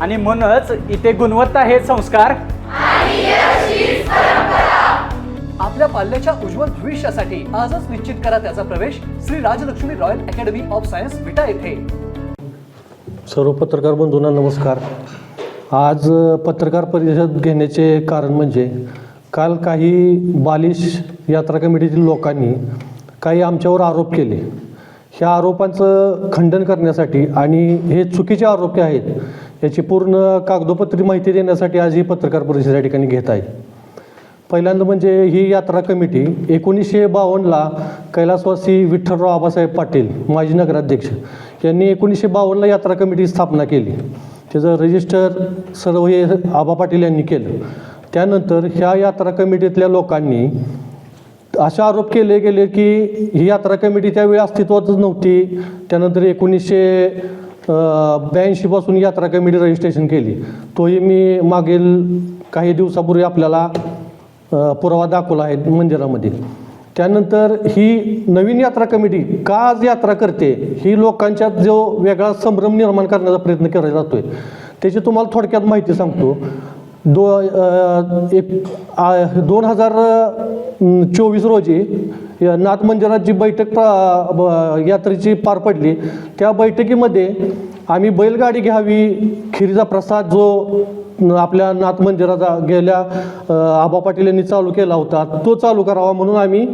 आणि म्हणूनच इथे गुणवत्ता हे संस्कार. आपल्या पाल्याच्या उज्ज्वल भविष्यासाठी आजच निश्चित करा त्याचा प्रवेश Shri Rajlakshmi royal academy of science Vita येथे. सर्व पत्रकार बंधूंना नमस्कार. आज पत्रकार परिषद घेण्याचे कारण म्हणजे काल काही बालिश यात्रा कमिटीतील लोकांनी काही आमच्यावर आरोप केले. ह्या आरोपांचं खंडन करण्यासाठी आणि हे चुकीचे आरोप आहेत याची पूर्ण कागदोपत्री माहिती देण्यासाठी आज ही पत्रकार परिषद या ठिकाणी घेत आहे. पहिल्यांदा म्हणजे ही यात्रा कमिटी एकोणीसशे बावन्नला कैलासवासी विठ्ठलराव आबासाहेब पाटील माजी नगराध्यक्ष यांनी एकोणीसशे बावन्नला यात्रा कमिटी स्थापना केली. त्याचं रजिस्टर सर्व हे आबा पाटील यांनी केलं. त्यानंतर ह्या यात्रा कमिटीतल्या लोकांनी असे आरोप केले गेले की ही यात्रा कमिटी त्यावेळी अस्तित्वातच नव्हती. त्यानंतर एकोणीसशे ब्याऐंशीपासून यात्रा कमिटी रजिस्ट्रेशन केली. तोही मी मागील काही दिवसापूर्वी आपल्याला पुरावा दाखवला आहे मंदिरामध्ये. त्यानंतर ही नवीन यात्रा कमिटी का आज यात्रा करते ही लोकांच्यात जो वेगळा संभ्रम निर्माण करण्याचा प्रयत्न केला जातोय त्याची तुम्हाला थोडक्यात माहिती सांगतो. दो एक दोन हजार चोवीस रोजी या नाथ जी बैठक प्रा- ब- यात्रेची पार पडली. त्या बैठकीमध्ये आम्ही बैलगाडी घ्यावी खिरीचा प्रसाद जो आपल्या नाथ मंदिराचा गेल्या आबा पाटील यांनी चालू केला होता तो चालू करावा म्हणून आम्ही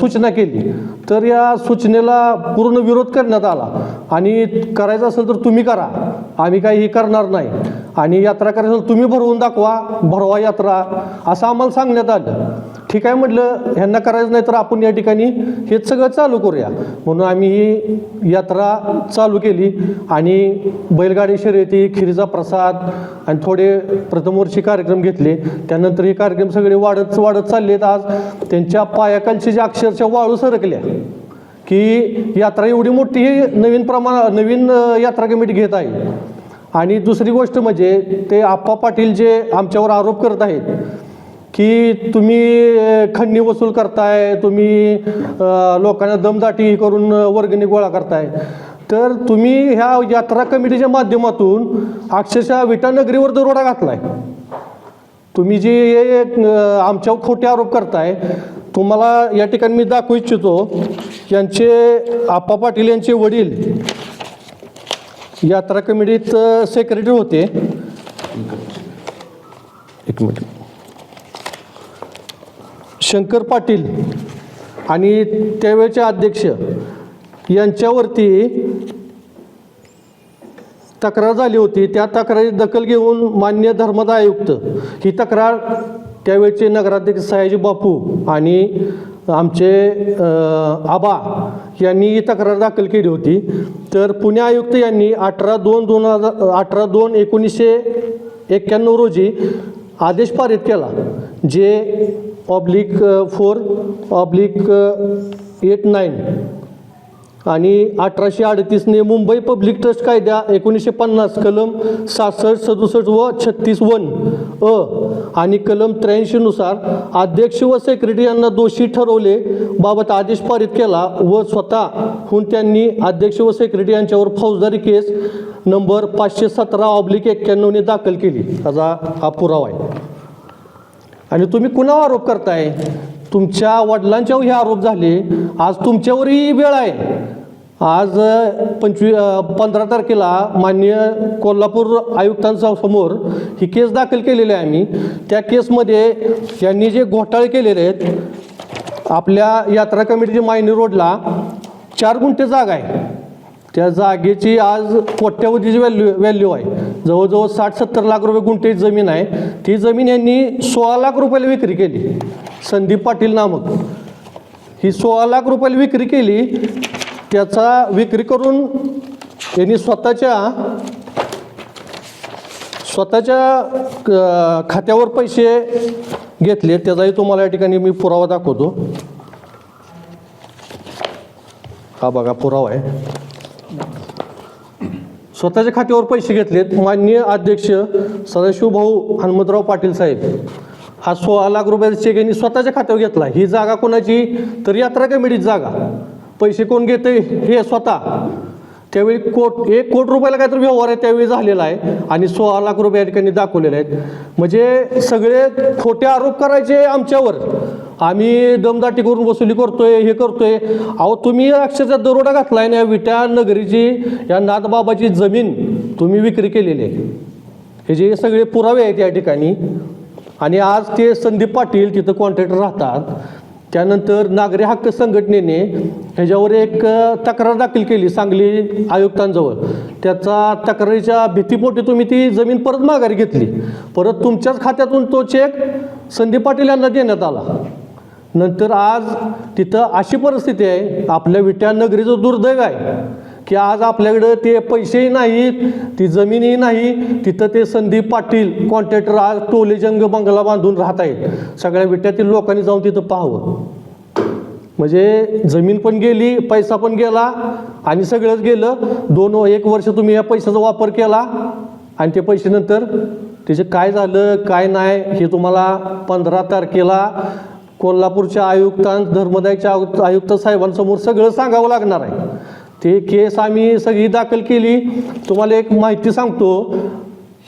सूचना केली. तर या सूचनेला पूर्ण विरोध करण्यात आला. आणि करायचं असेल तर तुम्ही करा. आम्ही काही हे करणार नाही. आणि यात्रा करायचं तुम्ही भरवून दाखवा भरवा यात्रा असं आम्हाला सांगण्यात आलं. ठीक आहे म्हटलं ह्यांना करायचं नाही तर आपण या ठिकाणी हे सगळं चालू करूया. म्हणून आम्ही ही यात्रा चालू केली आणि बैलगाडी शर्यती खिरीचा प्रसाद आणि थोडे प्रथमवर्षी कार्यक्रम घेतले. त्यानंतर हे कार्यक्रम सगळे वाढत वाढत चाललेत आज. त्यांच्या पायाखालची जे अक्षरशः वाळू सरकल्या की यात्रा एवढी मोठी नवीन प्रमाण नवीन यात्रा कमिटी घेत आहे. आणि दुसरी गोष्ट म्हणजे ते आप्पा पाटील जे आमच्यावर आरोप करत आहेत की तुम्ही खंडणी वसूल करताय तुम्ही लोकांना दमदाटी करून वर्गणी गोळा करताय. तर तुम्ही ह्या यात्रा कमिटीच्या माध्यमातून अक्षरशः विटानगरीवर दरोडा घातलाय. तुम्ही जे हे, आमच्यावर खोटे आरोप करताय तुम्हाला या ठिकाणी मी दाखवू इच्छितो यांचे आप्पा पाटील यांचे वडील यात्रा कमिटीत सेक्रेटरी होते. एक मिनिट. शंकर पाटील आणि त्यावेळेचे अध्यक्ष यांच्यावरती तक्रार झाली होती. त्या तक्रारी दखल घेऊन मान्य धर्मदा आयुक्त ही तक्रार त्यावेळचे नगराध्यक्ष सयाजी बापू आणि आमचे आबा यांनी ही तक्रार दाखल केली होती. तर पुणे आयुक्त यांनी अठरा दोन दोन हजार अठरा दोन एकोणीसशे एक्क्याण्णव रोजी आदेश पारित केला जे oblique four oblique eight nine आणि अठराशे अडतीसने मुंबई पब्लिक ट्रस्ट कायद्या एकोणीसशे पन्नास कलम सहासष्ट सदुसष्ट व छत्तीस वन अ आणि कलम त्र्याऐंशीनुसार अध्यक्ष व सेक्रेटरी यांना दोषी ठरवले बाबत आदेश पारित केला व स्वतःहून त्यांनी अध्यक्ष व सेक्रेटरी यांच्यावर फौजदारी केस नंबर पाचशे सतरा ऑब्लिक एक्क्याण्णवने दाखल केली. त्याचा हा पुरावा आहे. आणि तुम्ही कुणावर आरोप करताय? तुमच्या वडिलांच्यावर हे आरोप झाले. आज तुमच्यावरही वेळ आहे. आज पंचवी पंधरा तारखेला मान्य कोल्हापूर आयुक्तांचा समोर ही केस दाखल केलेली आहे आम्ही. त्या केसमध्ये यांनी जे घोटाळे केलेले आहेत आपल्या यात्रा कमिटीच्या मायनी रोडला चार गुंठे जागा आहे. त्या जागेची आज कोट्यावधीची व्हॅल्यू व्हॅल्यू आहे. जवळजवळ साठ सत्तर लाख रुपये गुंठे जमीन आहे. ती जमीन यांनी सोळा लाख रुपयाला विक्री केली. संदीप पाटील नामक. ही सोळा लाख रुपयाला विक्री केली. त्याचा विक्री करून यांनी स्वतःच्या स्वतःच्या क- खात्यावर पैसे घेतले. त्याचाही तुम्हाला या ठिकाणी मी पुरावा दाखवतो. हा बघा पुरावा आहे. स्वतःच्या खात्यावर पैसे घेतलेत. माननीय अध्यक्ष सदाशिव भाऊ हनुमंतराव पाटील साहेब हा सोळा लाख रुपयाचा चेक यांनी स्वतःच्या खात्यावर घेतला. ही जागा कोणाची? तर यात्रा कमिटीची जागा. पैसे कोण घेते हे स्वतः. त्यावेळी कोट एक कोट रुपयाला काहीतरी व्यवहार आहे त्यावेळी झालेला आहे आणि सोळा लाख रुपये या ठिकाणी दाखवलेले आहेत. म्हणजे सगळे खोटे आरोप करायचे आमच्यावर. आम्ही दमदाटी करून वसुली करतोय हे करतोय. अहो तुम्ही अक्षरशः दरोडा घातलाय ना या विटा नगरीची या नाथबाबाची जमीन तुम्ही विक्री केलेली आहे. हे जे सगळे पुरावे आहेत या ठिकाणी आणि आज ते संदीप पाटील तिथं कॉन्ट्रॅक्टर राहतात. त्यानंतर नागरी हक्क संघटनेने ह्याच्यावर एक तक्रार दाखल केली सांगली आयुक्तांजवळ. त्याचा तक्रारीच्या भीतीपोटी तुम्ही ती जमीन परत माघारी घेतली. परत तुमच्याच खात्यातून तो चेक संदीप पाटील यांना देण्यात आला. नंतर आज तिथं अशी परिस्थिती आहे आपल्या विट्या नगरीचं दुर्दैव आहे की आज आपल्याकडं ते पैसेही नाहीत ती जमीनही नाही तिथं ते संदीप पाटील कॉन्ट्रॅक्टर आज टोलेजंग बंगला बांधून राहत आहेत. सगळ्या विट्यातील लोकांनी जाऊन तिथं पाहावं. म्हणजे जमीन पण गेली पैसा पण गेला आणि सगळंच गेलं. दोन एक वर्ष तुम्ही या पैशाचा वापर केला आणि ते पैसे नंतर त्याचे काय झालं काय नाही हे तुम्हाला पंधरा तारखेला कोल्हापूरच्या आयुक्तां धर्मदायच्या आयुक्त आयुक्त साहेबांसमोर सगळं सांगावं लागणार आहे. ते केस आम्ही सगळी दाखल केली. तुम्हाला एक माहिती सांगतो.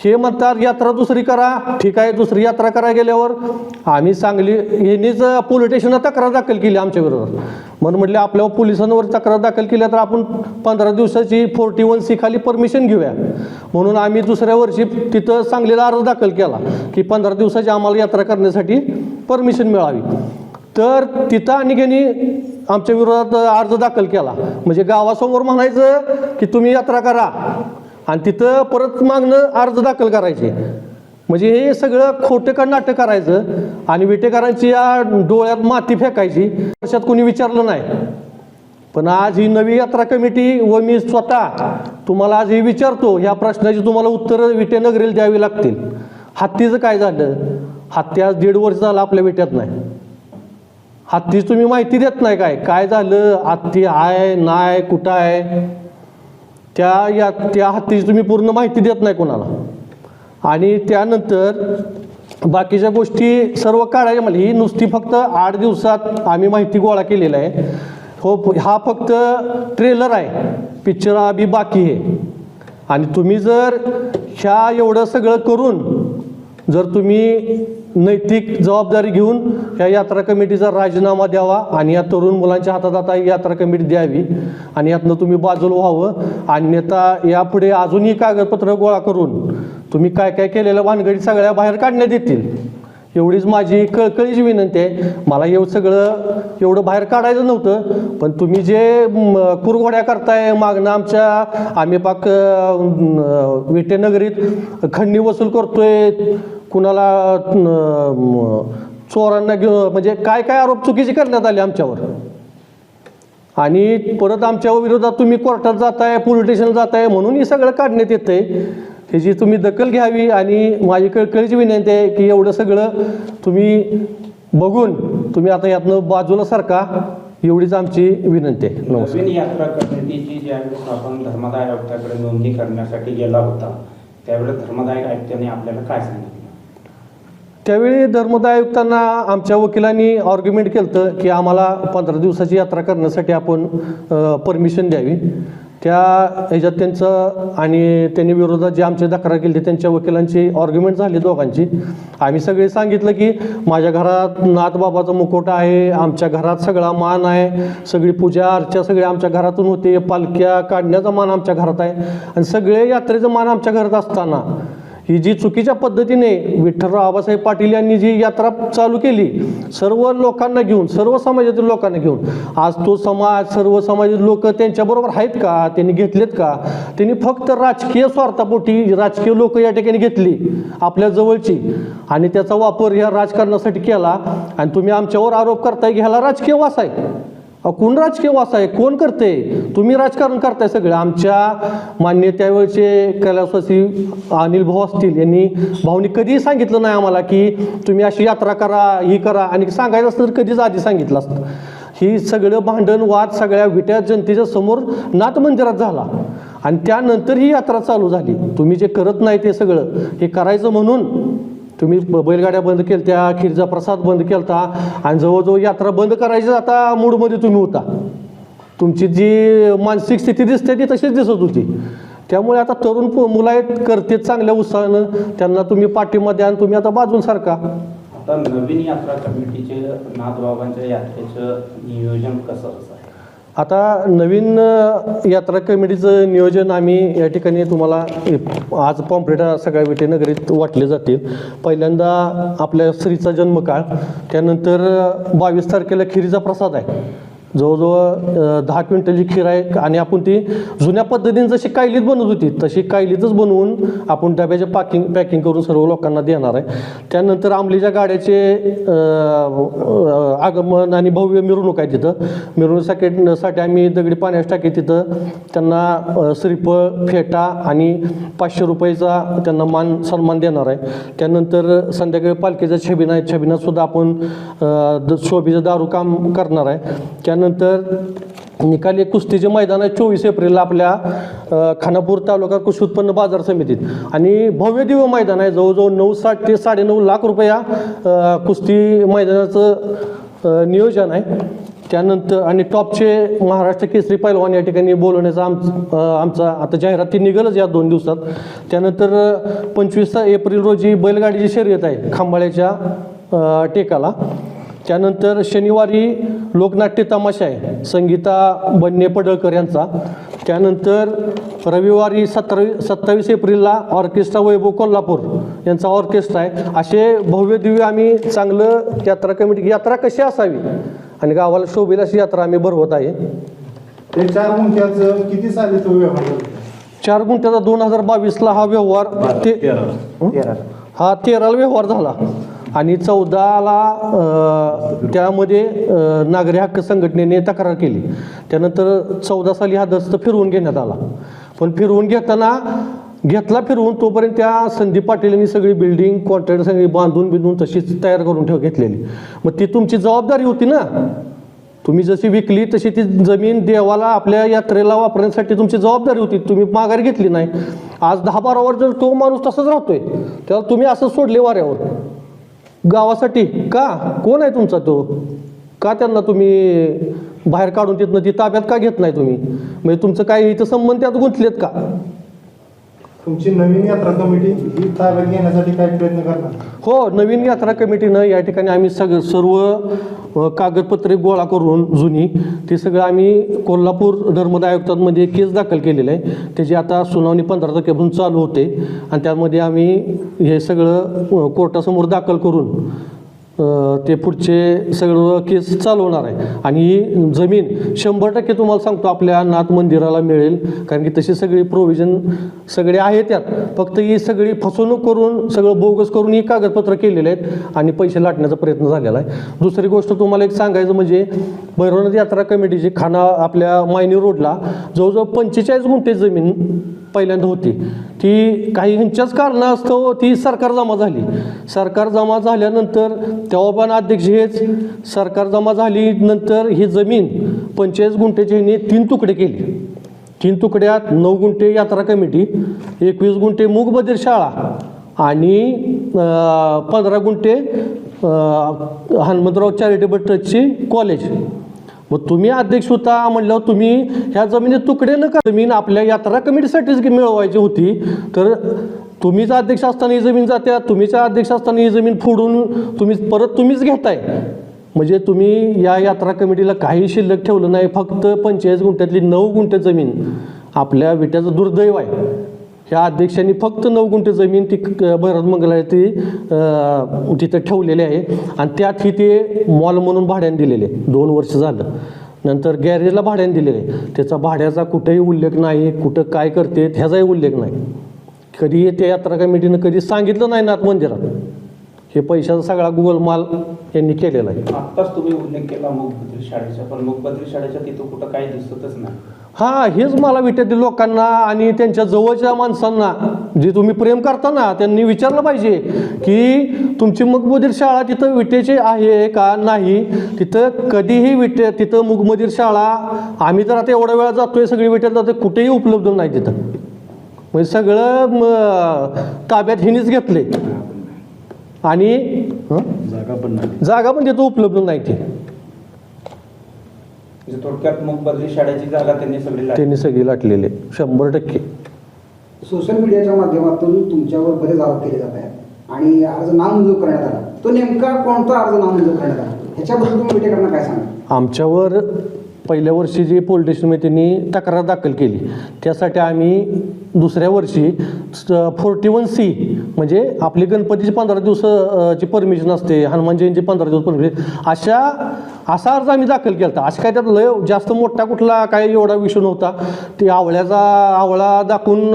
हे म्हणतात यात्रा दुसरी करा. ठीक आहे दुसरी यात्रा करा गेल्यावर. आम्ही सांगली यांनीच पोलीस स्टेशनला तक्रार दाखल केली आमच्याबरोबर म्हणून म्हटले आपल्या पोलिसांवर तक्रार दाखल केल्या तर आपण पंधरा दिवसाची फोर्टी वन सी खाली परमिशन घेऊया. म्हणून आम्ही दुसऱ्या वर्षी तिथं सांगलीला अर्ज दाखल केला की पंधरा दिवसाची आम्हाला यात्रा करण्यासाठी परमिशन मिळावी. तर तिथं आणि आमच्या विरोधात अर्ज दाखल केला. म्हणजे गावासमोर म्हणायचं की तुम्ही यात्रा करा. आणि तिथं परत मागणं अर्ज दाखल करायचे. म्हणजे हे सगळं खोटं का नाटक करायचं आणि विटेकरांची या डोळ्यात माती फेकायची वर्षात कोणी विचारलं नाही. पण आज ही नवी यात्रा कमिटी व मी स्वतः तुम्हाला आज हे विचारतो ह्या प्रश्नाची तुम्हाला उत्तरं विटेनगरीला द्यावी लागतील. हत्तीचं काय झालं? हत्ती आज दीड वर्ष झालं आपल्या विट्यात नाही. हत्तीची तुम्ही माहिती देत नाही काय? काय झालं? हत्ती आहे नाही कुठं आहे? त्या या त्या हत्तीची तुम्ही पूर्ण माहिती देत नाही कोणाला. आणि त्यानंतर बाकीच्या गोष्टी सर्व काढायच्या मला ही नुसती फक्त आठ दिवसात आम्ही माहिती गोळा केलेला आहे. हो हा फक्त ट्रेलर आहे. पिक्चर अभी बाकी आहे. आणि तुम्ही जर ह्या एवढं सगळं करून जर तुम्ही नैतिक जबाबदारी घेऊन या यात्रा कमिटीचा राजीनामा द्यावा आणि या तरुण मुलांच्या हातात आता यात्रा कमिटी द्यावी. आणि यातनं तुम्ही बाजूला व्हावं. अन्यथा यापुढे अजूनही कागदपत्र गोळा करून तुम्ही काय काय केलेल्या भानगडी सगळ्या बाहेर काढण्यात येतील. एवढीच माझी कळकळीची विनंती आहे. मला एवढं सगळं एवढं बाहेर काढायचं नव्हतं. पण तुम्ही जे कुरघोड्या करताय मागणं आमच्या आम्ही पाक विटेनगरीत खंडणी वसूल करतोय. कुणाला चोरांना घेऊन म्हणजे काय काय आरोप चुकीचे करण्यात आले आमच्यावर? आणि परत आमच्या विरोधात तुम्ही कोर्टात जाताय पोलीस स्टेशन जाताय म्हणून हे सगळं काढण्यात येतंय. ह्याची तुम्ही दखल घ्यावी आणि माझी कळकळीची विनंती आहे की एवढं सगळं तुम्ही बघून तुम्ही आता यातनं बाजूला सारखा एवढीच आमची विनंती आहे. नमस्कार. नवीन यात्रा करण्याची ज्यावेळेस आपण धर्मदाय आयुक्ताकडे नोंदणी करण्यासाठी गेला होता त्यावेळेस धर्मदाय आयुक्तांनी आपल्याला काय सांगितलं? त्यावेळी धर्मदाय आयुक्तांना आमच्या वकिलांनी ऑर्ग्युमेंट केलं होतं की आम्हाला पंधरा दिवसाची यात्रा करण्यासाठी आपण परमिशन द्यावी. त्या ह्याच्यात त्यांचं आणि त्यांनी विरोधात जे आमची तक्रार केली त्यांच्या वकिलांची ऑर्ग्युमेंट झाली दोघांची. आम्ही सगळे सांगितलं की माझ्या घरात नाथबाबाचा मुकोटा आहे आमच्या घरात सगळा मान आहे सगळी पूजा अर्चा सगळी आमच्या घरातून होते पालख्या काढण्याचा मान आमच्या घरात आहे. आणि सगळे यात्रेचं मान आमच्या घरात असताना ही जी चुकीच्या पद्धतीने विठ्ठलराव आबासाहेब पाटील यांनी जी यात्रा चालू केली सर्व लोकांना घेऊन सर्व समाजातील लोकांना घेऊन आज तो समाज सर्व समाजातील लोक त्यांच्याबरोबर आहेत का? त्यांनी घेतलेत का? त्यांनी फक्त राजकीय स्वार्थापोटी राजकीय लोक या ठिकाणी घेतली आपल्या जवळची. आणि त्याचा वापर ह्या राजकारणासाठी केला. आणि तुम्ही आमच्यावर आरोप करताय की ह्याला राजकीय वास आहे. कोण राजकीय वास आहे? कोण करते तुम्ही राजकारण करताय सगळं. आमच्या मान्य त्यावेळचे कैलासवासी अनिल भाऊ असतील. यांनी भाऊनी कधीही सांगितलं नाही आम्हाला की तुम्ही अशी यात्रा करा ही करा. आणि सांगायचं असतं तर कधीच आधी सांगितलं असतं. ही सगळं भांडण वाद सगळ्या विट्या जनतेच्या समोर नाथ मंदिरात झाला. आणि त्यानंतर ही यात्रा चालू झाली. तुम्ही जे करत नाही ते सगळं हे करायचं म्हणून तुम्ही बैलगाड्या बंद केल्या खीरचा प्रसाद बंद केलता आणि जवळजवळ यात्रा बंद करायची आता मूडमध्ये तुम्ही होता. तुमची जी मानसिक स्थिती दिसते ती तशीच दिसत होती. त्यामुळे आता तरुण पो- मुलं आहेत करते चांगल्या उत्साहानं. त्यांना तुम्ही पाठिंबा द्या आणि तुम्ही आता बाजून सारखा. आता नवीन यात्रा कमिटीचे नाथबाबांच्या यात्रेचं नियोजन कसं असं आता नवीन यात्रा कमिटीचं नियोजन आम्ही या ठिकाणी तुम्हाला आज पॉम्प्रेटा सगळ्या विटे नगरीत वाटले जातील. पहिल्यांदा आपल्या स्त्रीचा जन्मकाळ त्यानंतर बावीस तारखेला खिरीचा प्रसाद आहे. जवळजवळ दहा क्विंटलची खीर आहे. आणि आपण ती जुन्या पद्धतीने जशी कायलीत बनवत होती तशी कायलीतच बनवून आपण डब्याचे पॅकिंग पॅकिंग करून सर्व लोकांना देणार आहे. त्यानंतर आंबलीच्या गाड्याचे आगमन आणि भव्य मिरवणूक आहे तिथं. मिरवणुकीसाठी आम्ही दगडी पाण्यास टाकी तिथं. त्यांना श्रीफळ फेटा आणि पाचशे रुपयाचा त्यांना मान सन्मान देणार आहे. त्यानंतर संध्याकाळी पालखीचा छबिना आहे. छबिनासुद्धा आपण द- शोभेचं दारू काम करणार आहे. त्या त्यानंतर निकाली कुस्तीचे मैदान आहे चोवीस एप्रिलला आपल्या खानापूर तालुका कृषी उत्पन्न बाजार समितीत. आणि भव्य दिव्य मैदान आहे. जवळजवळ नऊ साठ ते साडेनऊ लाख रुपया कुस्ती मैदानाचं नियोजन आहे. त्यानंतर आणि टॉपचे महाराष्ट्र केसरी पैलवान या ठिकाणी बोलवण्याचा आम आमचा आता जाहिरात ती या दोन दिवसात. त्यानंतर पंचवीस एप्रिल रोजी बैलगाडीची शर्यत आहे खांबाळ्याच्या टेकाला. त्यानंतर शनिवारी लोकनाट्य तमाशा आहे. संगीता बन्ने पडळकर यांचा. त्यानंतर रविवारी सत्तावी सत्तावीस एप्रिलला ऑर्केस्ट्रा वैभव कोल्हापूर यांचा ऑर्केस्ट्रा आहे. असे भव्य दिव्य आम्ही चांगलं यात्रा कमिटी यात्रा कशी असावी? आणि गावाला शोभेल अशी यात्रा आम्ही भरवत आहे. ते चार मुंक्याचं किती साली तो व्यवहार? चार गुंठ्याचा दोन हजार बावीसला हा व्यवहार ते हा तेराला व्यवहार झाला. आणि चौदाला त्यामध्ये नागरी हक्क संघटनेने तक्रार केली. त्यानंतर चौदा साली हा दस्त फिरवून घेण्यात आला. पण फिरवून घेताना घेतला फिरवून तोपर्यंत त्या संदीप पाटील यांनी सगळी बिल्डिंग कॉन्ट्रॅक्ट सगळी बांधून बिंधून तशीच तयार करून ठेव घेतलेली. मग ती तुमची जबाबदारी होती ना? तुम्ही जशी विकली तशी ती जमीन देवाला आपल्या यात्रेला वापरण्यासाठी तुमची जबाबदारी होती. तुम्ही माघार घेतली नाही. आज दहा बारा वर्ष जर तो माणूस तसाच राहतोय तेव्हा तुम्ही असं सोडले वाऱ्यावर. गावासाठी? का? कोण आहे तुमचा तो? का त्यांना तुम्ही बाहेर काढून तिथनं ती ताब्यात का घेत नाही तुम्ही? म्हणजे तुमचं काय इथं संबंध त्यात गुंतलेत का? तुमची नवीन यात्रा कमिटी ही ताब्यात घेण्यासाठी काय प्रयत्न करणार? हो नवीन यात्रा कमिटीनं या ठिकाणी आम्ही सगळं सर्व कागदपत्रे गोळा करून जुनी ते सगळं आम्ही कोल्हापूर धर्मदाय आयुक्तांमध्ये केस दाखल केलेलं आहे. त्याची आता सुनावणी पंधरा तारखेपासून चालू होते. आणि त्यामध्ये आम्ही हे सगळं कोर्टासमोर दाखल करून ते पुढचे सगळं केस चालवणार आहे. आणि ही जमीन शंभर टक्के तुम्हाला सांगतो आपल्या नाथ मंदिराला मिळेल. कारण की तशी सगळी प्रोव्हिजन सगळे आहे त्यात. फक्त ही सगळी फसवणूक करून सगळं बोगस करून ही कागदपत्र केलेले आहेत आणि पैसे लाटण्याचा प्रयत्न झालेला आहे. दुसरी गोष्ट तुम्हाला एक सांगायचं म्हणजे भैरवनाथ यात्रा कमिटीची खाना आपल्या मायनी रोडला जवळजवळ पंचेचाळीस गुंठे जमीन पहिल्यांदा होती. ती काही ह्यांच्याच कारणास्तव हो, ती सरकार जमा झाली. सरकार जमा झाल्यानंतर तेव्हा पण अध्यक्ष हेच सरकार जमा झाली नंतर ही जमीन पंचेचाळीस गुंठ्याची ह्यांनी तीन तुकडे केले. तीन तुकड्यात नऊ गुंठे यात्रा कमिटी एकवीस गुंठे मूगबधीर शाळा आणि पंधरा गुंठे हनुमंतराव चॅरिटेबल ट्रस्टची कॉलेज मग तुम्ही अध्यक्ष होता म्हणल्यावर तुम्ही ह्या जमिनीत तुकडे न का जमीन आपल्या यात्रा कमिटीसाठीच मिळवायची होती तर तुम्हीच अध्यक्ष असताना ही जमीन जात्या तुम्हीच अध्यक्ष असताना ही जमीन फोडून तुम्ही परत तुम्हीच घेताय. म्हणजे तुम्ही या यात्रा कमिटीला काही शिल्लक ठेवलं नाही फक्त पंचेचाळीस गुंठ्यातली नऊ गुंठे जमीन. आपल्या विट्याचं दुर्दैव आहे. ह्या अध्यक्षांनी फक्त नऊ गुंठे जमीन ती भैरव मंगला ती तिथं ठेवलेली आहे. आणि त्यात ही ते मॉल म्हणून भाड्याने दिलेले. दोन वर्ष झालं. नंतर गॅरेजला भाड्याने दिलेले. त्याचा भाड्याचा कुठेही उल्लेख नाही कुठं काय करते ह्याचाही उल्लेख नाही. कधी त्या यात्रा कमिटीनं कधी सांगितलं नाही नाथ मंदिरात. हे पैशाचा सगळा गोलमाल यांनी केलेला आहे. आत्ताच तुम्ही उल्लेख केला मुखबद्री शाळेचा पण मुखबद्री शाळेच्या तिथं कुठं काही दिसतच नाही. हां हेच मला विट्यातील लोकांना आणि त्यांच्या जवळच्या माणसांना. जे तुम्ही प्रेम करता ना त्यांनी विचारलं पाहिजे की तुमची मुकबधीर शाळा तिथं विटेची आहे का नाही? तिथं कधीही विटे तिथं मुकबधीर शाळा आम्ही तर आता एवढ्या वेळा जातोय सगळी विट्यात जातोय कुठेही उपलब्ध नाही तिथं. म्हणजे सगळं म, ताब्यात हिनीच घेतले. आणि हं? जागा पण तिथं उपलब्ध नाही ती. म्हणजे थोडक्यात मुकबधीर शाळेची जागा त्यांनी सगळी लाटली. त्यांनी सगळी लाटलेले. शंभर टक्के. सोशल मीडियाच्या माध्यमातून तुमच्यावर बरेच आरोप केले जात आहेत. आणि अर्ज नामंजूर करण्यात आला. तो नेमका कोणता अर्ज नामंजूर करण्यात आला? ह्याच्याबद्दल तुम्ही विटेकरांना काय सांगा आमच्यावर पहिल्या वर्षी जी पोलीस स्टेशनमध्ये त्यांनी तक्रार दाखल केली त्यासाठी आम्ही दुसऱ्या वर्षी फोर्टी वन सी म्हणजे आपली गणपतीची पंधरा दिवसाची परमिशन असते हनुमान जयंती पंधरा दिवस परमिशन अशा असा अर्ज आम्ही दाखल केला होता असं काय त्यात लय जास्त मोठा कुठला काय एवढा विषय नव्हता. ते आवळ्याचा आवळा दाखवून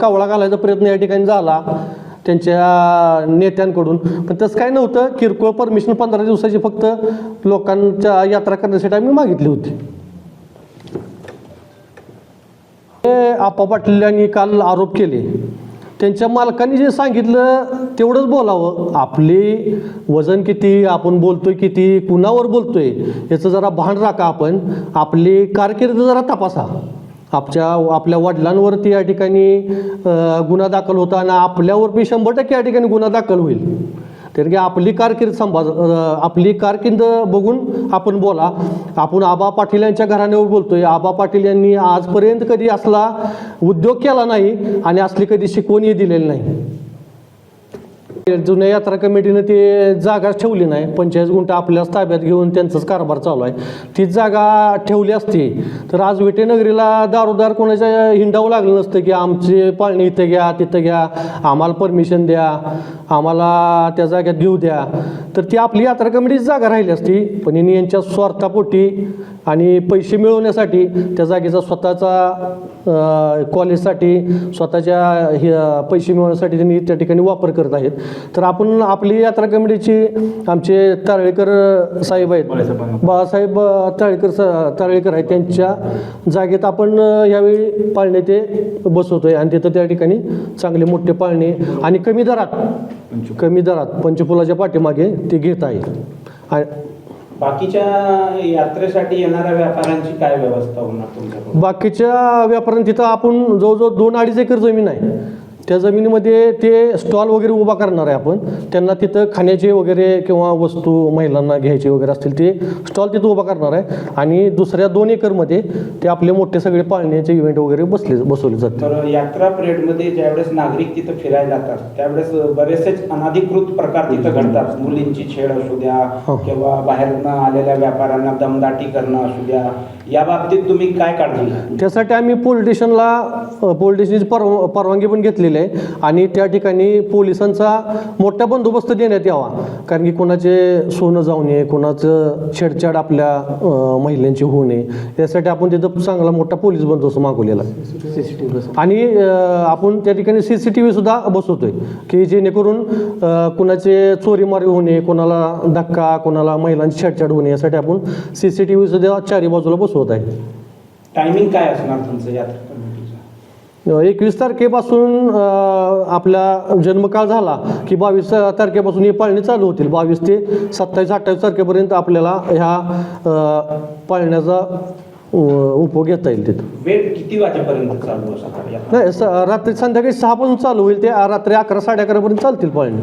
कावळा घालायचा प्रयत्न या ठिकाणी झाला. त्यांच्या नेत्यांकडून. पण तसं काय नव्हतं किरकोळ परमिशन पंधरा दिवसाची फक्त लोकांच्या यात्रा करण्यासाठी आम्ही मागितली होती. हे आप्पा पाटील यांनी काल आरोप केले. त्यांच्या मालकांनी जे सांगितलं तेवढंच बोलावं. आपली वजन किती आपण बोलतोय किती कुणावर बोलतोय याचं जरा भान राखा आपण. आपली कारकिर्द जरा तपासा. आपच्या आपल्या वडिलांवरती या ठिकाणी गुन्हा दाखल होता आणि आपल्यावर बी शंभर टक्के या ठिकाणी गुन्हा दाखल होईल. तर की आपली कारकीर्द संभा आपली कारकीर्द बघून आपण बोला. आपण आबा पाटील यांच्या घराण्यावर बोलतोय. आबा पाटील यांनी आजपर्यंत कधी असला उद्योग केला नाही आणि असली कधी शिकवणी दिलेली नाही. जुन्या यात्रा कमिटीनं ते जागा ठेवली नाही. पंचेचाळीस गुंठा आपल्याच ताब्यात घेऊन त्यांचाच कारभार चालू आहे. ती जागा ठेवली असती तर आज विटेनगरीला दारोदार कोणाच्या हिंडावं लागलं नसतं की आमचे पाळणी इथं घ्या तिथं घ्या आम्हाला परमिशन द्या आम्हाला त्या जाग्यात घेऊ द्या. तर ती आपली यात्रा कमिटीची जागा राहिली असती पण यांनी यांच्या स्वार्थापोटी आणि पैसे मिळवण्यासाठी त्या जागेचा स्वतःचा कॉलेजसाठी स्वतःच्या हे पैसे मिळवण्यासाठी त्यांनी त्या ठिकाणी वापर करत आहेत. तर आपण आपली यात्रा कमिटीची आमचे तारळेकर साहेब आहेत बाळासाहेब तारळेकर तारळेकर आहेत त्यांच्या जागेत आपण यावेळी पाळणे ते बसवतोय. आणि तिथं त्या ठिकाणी चांगले मोठे पाळणे आणि कमी दरात कमी दरात पंचफुलाच्या पाठीमागे ते घेत आहे आणि बाकीच्या यात्रेसाठी येणाऱ्या व्यापाऱ्यांची काय व्यवस्था होणार बाकीच्या व्यापाऱ्यांनी तिथं आपण जवळजवळ दोन अडीच एकर जमीन आहे. त्या जमिनीमध्ये ते स्टॉल वगैरे उभा करणार आहे आपण. त्यांना तिथं खाण्याचे वगैरे किंवा वस्तू महिलांना घ्यायचे वगैरे असतील ते स्टॉल तिथं उभा करणार आहे. आणि दुसऱ्या दोन एकरमध्ये ते आपले मोठे सगळे पाळण्याचे इव्हेंट वगैरे बसले बसवले जातात तर यात्रा पिरियडमध्ये ज्यावेळेस नागरिक तिथं फिरायला जातात त्यावेळेस बरेचसेच अनधिकृत प्रकार तिथं घडतात. मुलींची छेड असू द्या हो. किंवा बाहेरनं आलेल्या व्यापाऱ्यांना दमदाटी करणं असू द्या. या बाबतीत तुम्ही काय काळजी घ्या? त्यासाठी आम्ही पोलीस स्टेशनला अ, पोलीस स्टेशनची परवा परवानगी पण घेतलेली आहे. आणि त्या ठिकाणी पोलिसांचा मोठा बंदोबस्त देण्यात यावा. कारण की कोणाचे सोनं जाऊ नये कोणाचं छेडछाड आपल्या महिलांची होऊ नये यासाठी आपण तिथं चांगला मोठा पोलीस बंदोबस्त मागवलेला आहे. आणि आपण त्या ठिकाणी सी सी टी व्ही सुद्धा बसवतोय. की जेणेकरून कुणाचे चोरीमारी होऊ नये कोणाला धक्का कोणाला महिलांची छेडछाड होऊ नये यासाठी आपण सी सी टी व्ही सुद्धा चारी बाजूला बसवत आहे. टायमिंग काय असणार तुमचं यात्रा एकवीस तारखेपासून आपला जन्मकाळ झाला की बावीस तारखेपासून ही पाळणी चालू होतील. बावीस ते सत्तावीस अठ्ठावीस तारखेपर्यंत आपल्याला ह्या पाळण्याचा अ, उपभोग घेता येईल तिथं. वेळ किती वाजेपर्यंत चालू असणार नाही स रात्री संध्याकाळी सहापासून चालू होईल ते रात्री अकरा साडे अकरापर्यंत चालतील पाळणी.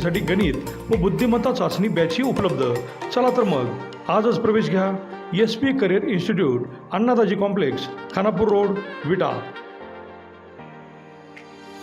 भरतीसाठी गणित व बुद्धिमत्ता चाचणी बॅचही उपलब्ध. चला तर मग आजच प्रवेश घ्या. S P career institute Annadaji complex Khanapur road Vita.